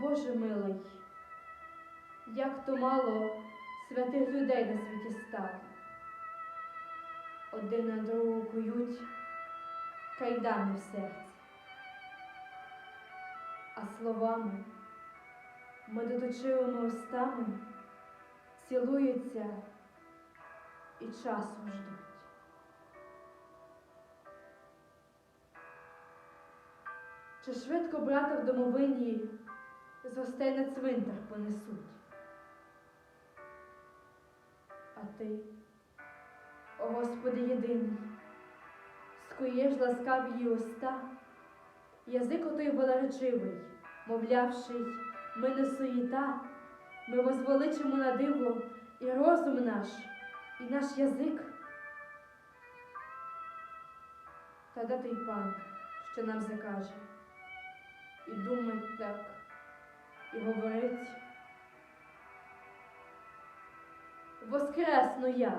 Боже милий, як то мало святих людей на світі стало. Один на другого кують кайдани в серці. А словами, медоточивими устами цілуються і часу ждуть. Чи швидко брата в домовині з гостей на цвинтар понесуть? А ти, о Господи єдиний, скуєш ласкаві її уста, язик отой велеречивий, мовлявший, ми не суєта, ми возвеличимо на диво і розум наш, і наш язик. Та де той пан, що нам закаже? І думать так, і говорить. Воскресну я,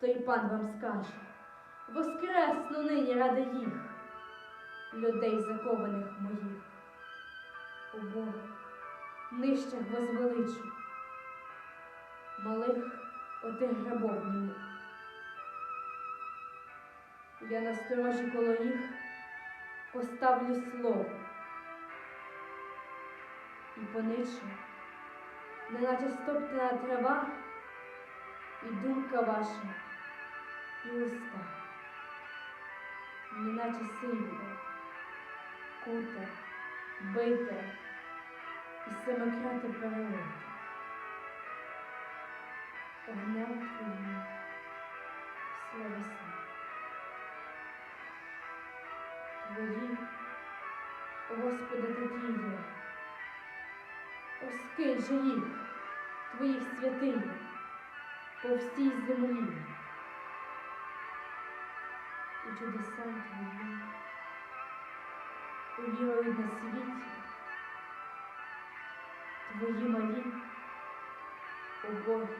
той пан вам скаже. Воскресну нині ради їх, людей закованих моїх. О Бог, нижчих возвеличу, малих отих грабов. Я на сторожі коло їх поставлю слово і поничу, неначе стоптана трава, і думка ваша, і уста, неначе сивіє, куте, бите і семикрате перелоті. Огнем твоїм словеса. Твої, Господи, такі є. Оскинь же їх, твоїх святинь, по всій землі. І чудеса твої увірують на світі, твої малі, у Боги,